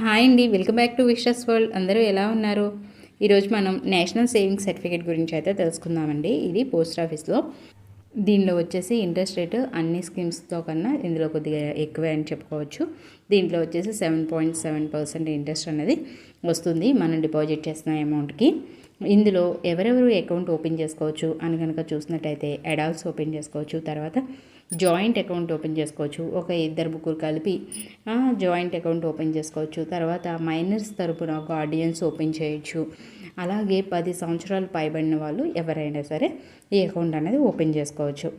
Hi అండి welcome back to Vishu's world. అందరూ ఎలా ఉన్నారు? ఈరోజు మనం నేషనల్ సేవింగ్స్ సర్టిఫికేట్ గురించి అయితే తెలుసుకుందామండి. ఇది పోస్ట్ ఆఫీస్లో. దీనిలో వచ్చేసి ఇంట్రెస్ట్ రేటు అన్ని స్కీమ్స్తో కన్నా ఇందులో కొద్దిగా ఎక్కువే అని చెప్పుకోవచ్చు. దీంట్లో వచ్చేసి seven point seven percent interest అనేది వస్తుంది మనం డిపాజిట్ చేసిన అమౌంట్కి. ఇందులో ఎవరెవరు అకౌంట్ ఓపెన్ చేసుకోవచ్చు అని కనుక చూసినట్టయితే అడాల్ట్స్ ఓపెన్ చేసుకోవచ్చు తర్వాత జాయింట్ అకౌంట్ ఓపెన్ చేసుకోవచ్చు ఒక ఇద్దరు ముగ్గురు కలిపి జాయింట్ అకౌంట్ ఓపెన్ చేసుకోవచ్చు తర్వాత మైనర్స్ తరపున గార్డియన్స్ ఓపెన్ చేయొచ్చు. అలాగే పది సంవత్సరాలు పైబడిన వాళ్ళు ఎవరైనా సరే ఈ అకౌంట్ అనేది ఓపెన్ చేసుకోవచ్చు.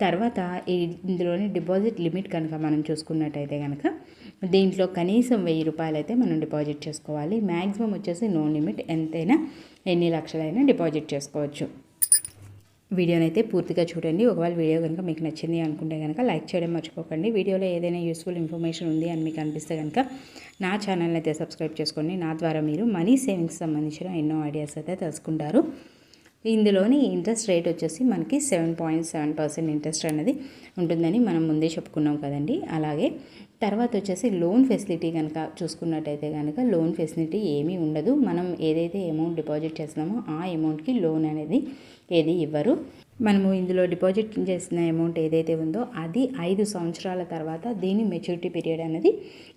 తర్వాత ఈ ఇందులోని డిపాజిట్ లిమిట్ కనుక మనం చూసుకున్నట్టయితే కనుక దీంట్లో కనీసం వెయ్యి రూపాయలు అయితే మనం డిపాజిట్ చేసుకోవాలి. మ్యాక్సిమం వచ్చేసి నో లిమిట్. ఎంతైనా ఎన్ని లక్షలైనా డిపాజిట్ చేసుకోవచ్చు. వీడియోని అయితే పూర్తిగా చూడండి. ఒకవేళ వీడియో కనుక మీకు నచ్చింది అనుకుంటే కనుక లైక్ చేయడం మర్చిపోకండి. వీడియోలో ఏదైనా యూస్ఫుల్ ఇన్ఫర్మేషన్ ఉంది అని మీకు అనిపిస్తే కనుక నా ఛానల్ అయితే సబ్స్క్రైబ్ చేసుకోండి. నా ద్వారా మీరు మనీ సేవింగ్స్ సంబంధించిన ఎన్నో ఐడియాస్ అయితే తెలుసుకుంటారు. ఇందులోని ఇంట్రెస్ట్ రేట్ వచ్చేసి మనకి seven point seven percent interest అనేది ఉంటుందని మనం ముందే చెప్పుకున్నాం కదండి. అలాగే తర్వాత వచ్చేసి లోన్ ఫెసిలిటీ కనుక చూసుకున్నట్టయితే కనుక లోన్ ఫెసిలిటీ ఏమీ ఉండదు. మనం ఏదైతే అమౌంట్ డిపాజిట్ చేస్తున్నామో ఆ అమౌంట్కి లోన్ అనేది ఏది ఇవ్వరు. మనము ఇందులో డిపాజిట్ చేసిన అమౌంట్ ఏదైతే ఉందో అది ఐదు సంవత్సరాల తర్వాత దీని మెచ్యూరిటీ పీరియడ్ అనేది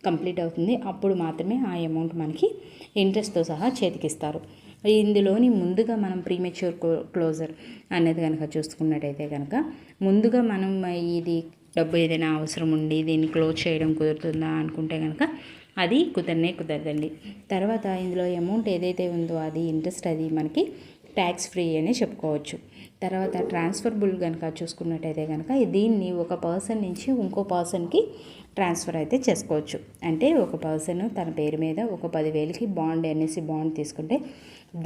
కంప్లీట్ అవుతుంది. అప్పుడు మాత్రమే ఆ అమౌంట్ మనకి ఇంట్రెస్ట్తో సహా చేతికిస్తారు. ఇందులోని ముందుగా మనం ప్రీమెచ్యూర్ క్లోజర్ అనేది కనుక చూసుకున్నట్టయితే కనుక ముందుగా మనం ఇది డబ్బు ఏదైనా అవసరం ఉండి దీన్ని క్లోజ్ చేయడం కుదురుతుందా అనుకుంటే కనుక అది కుదరనే కుదరదండి. తర్వాత ఇందులో అమౌంట్ ఏదైతే ఉందో అది ఇంట్రెస్ట్ అది మనకి ట్యాక్స్ ఫ్రీ అనే చెప్పుకోవచ్చు. తర్వాత ట్రాన్స్ఫర్బుల్ కనుక చూసుకున్నట్టయితే కనుక దీన్ని ఒక పర్సన్ నుంచి ఇంకో పర్సన్కి ట్రాన్స్ఫర్ అయితే చేసుకోవచ్చు. అంటే ఒక పర్సన్ తన పేరు మీద ఒక పదివేలకి బాండ్ అనేసి బాండ్ తీసుకుంటే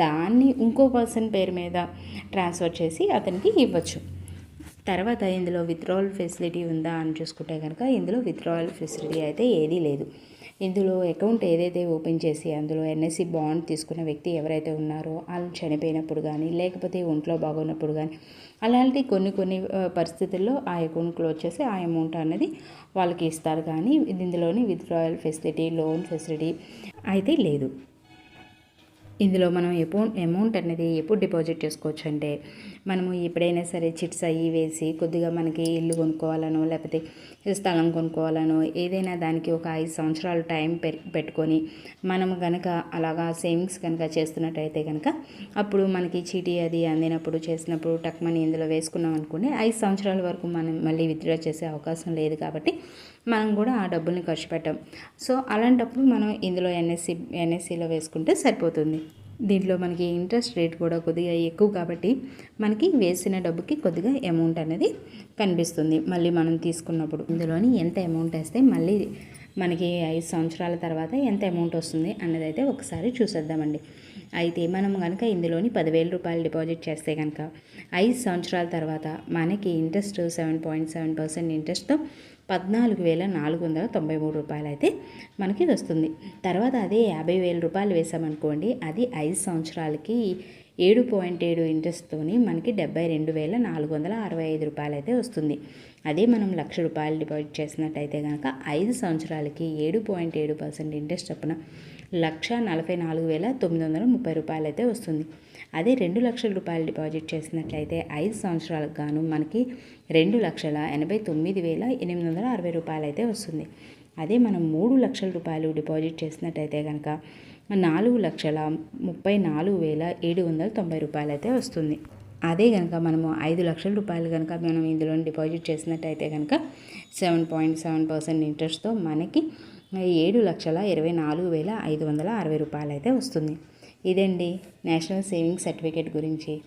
దాన్ని ఇంకో పర్సన్ పేరు మీద ట్రాన్స్ఫర్ చేసి అతనికి ఇవ్వచ్చు. తర్వాత ఇందులో విత్డ్రావల్ ఫెసిలిటీ ఉందా అని చూసుకుంటే కనుక ఇందులో విత్డ్రావల్ ఫెసిలిటీ అయితే ఏదీ లేదు. ఇందులో అకౌంట్ ఏదైతే ఓపెన్ చేసి అందులో ఎన్ఎస్సి బాండ్ తీసుకున్న వ్యక్తి ఎవరైతే ఉన్నారో వాళ్ళు చనిపోయినప్పుడు కానీ లేకపోతే ఒంట్లో బాగున్నప్పుడు కానీ అలాంటి కొన్ని కొన్ని పరిస్థితుల్లో ఆ అకౌంట్ క్లోజ్ చేసి ఆ అమౌంట్ అనేది వాళ్ళకి ఇస్తారు. కానీ ఇందులోని విత్డ్రాయల్ ఫెసిలిటీ లోన్ ఫెసిలిటీ అయితే లేదు. ఇందులో మనం అమౌంట్ అమౌంట్ అనేది ఎప్పుడు డిపాజిట్ చేసుకోవచ్చు అంటే మనము ఎప్పుడైనా సరే చిట్స్ అయ్యి వేసి కొద్దిగా మనకి ఇల్లు కొనుక్కోవాలనో లేకపోతే స్థలం కొనుక్కోవాలనో ఏదైనా దానికి ఒక ఐదు సంవత్సరాలు టైం పెట్టుకొని మనము కనుక అలాగా సేవింగ్స్ కనుక చేస్తున్నట్టయితే కనుక అప్పుడు మనకి చీటీ అది అందినప్పుడు చేసినప్పుడు టక్ మనీ ఇందులో వేసుకున్నాం అనుకోండి ఐదు సంవత్సరాల వరకు మనం మళ్ళీ విత్డ్రా చేసే అవకాశం లేదు కాబట్టి మనం కూడా ఆ డబ్బుల్ని ఖర్చు పెట్టాం. సో అలాంటప్పుడు మనం ఇందులో ఎన్ఎస్సి ఎన్ఎస్సిలో వేసుకుంటే సరిపోతుంది. దీంట్లో మనకి ఇంట్రెస్ట్ రేట్ కూడా కొద్దిగా ఎక్కువ కాబట్టి మనకి వేసిన డబ్బుకి కొద్దిగా అమౌంట్ అనేది కనిపిస్తుంది. మళ్ళీ మనం తీసుకున్నప్పుడు ఇందులోని ఎంత అమౌంట్ వేస్తే మళ్ళీ మనకి ఐదు సంవత్సరాల తర్వాత ఎంత అమౌంట్ వస్తుంది అన్నది అయితే ఒకసారి చూసేద్దామండి. అయితే మనం కనుక ఇందులోని పదివేల రూపాయలు డిపాజిట్ చేస్తే కనుక ఐదు సంవత్సరాల తర్వాత మనకి interest seven point seven percent ఇంట్రెస్ట్తో పద్నాలుగు వేల నాలుగు వందల తొంభై మూడు రూపాయలు అయితే మనకి వస్తుంది. తర్వాత అదే యాభై వేల రూపాయలు వేసామనుకోండి అది ఐదు సంవత్సరాలకి ఏడు పాయింట్ ఏడు ఇంట్రెస్ట్తోని మనకి డెబ్బై రెండు వేల నాలుగు వందల అరవై ఐదు రూపాయలు అయితే వస్తుంది. అదే మనం లక్ష రూపాయలు డిపాజిట్ చేసినట్టయితే కనుక ఐదు సంవత్సరాలకి ఏడు పాయింట్ ఏడు పర్సెంట్ ఇంట్రెస్ట్ చొప్పున లక్ష నలభై నాలుగు వేల తొమ్మిది వందల ముప్పై రూపాయలు అయితే వస్తుంది. అదే రెండు లక్షల రూపాయలు డిపాజిట్ చేసినట్లయితే ఐదు సంవత్సరాలకు గాను మనకి రెండు లక్షల ఎనభై తొమ్మిది వేల ఎనిమిది వందల అరవై రూపాయలు అయితే వస్తుంది. అదే మనం మూడు లక్షల రూపాయలు డిపాజిట్ చేసినట్టయితే కనుక నాలుగు లక్షల ముప్పై నాలుగు వేల ఏడు వందల తొంభై రూపాయలు అయితే వస్తుంది. అదే కనుక మనము ఐదు లక్షల రూపాయలు కనుక మనం ఇందులో డిపాజిట్ చేసినట్టయితే కనుక సెవెన్ పాయింట్ సెవెన్ పర్సెంట్ ఇంట్రెస్ట్తో మనకి ఏడు లక్షల ఇరవై నాలుగు వేల ఐదు వందల అరవై రూపాయలు అయితే వస్తుంది. ఇదండి నేషనల్ సేవింగ్స్ సర్టిఫికేట్ గురించి.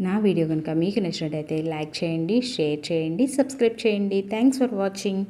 నా వీడియో కనుక మీకు నచ్చినట్టయితే లైక్ చేయండి షేర్ చేయండి సబ్స్క్రైబ్ చేయండి. Thanks for watching.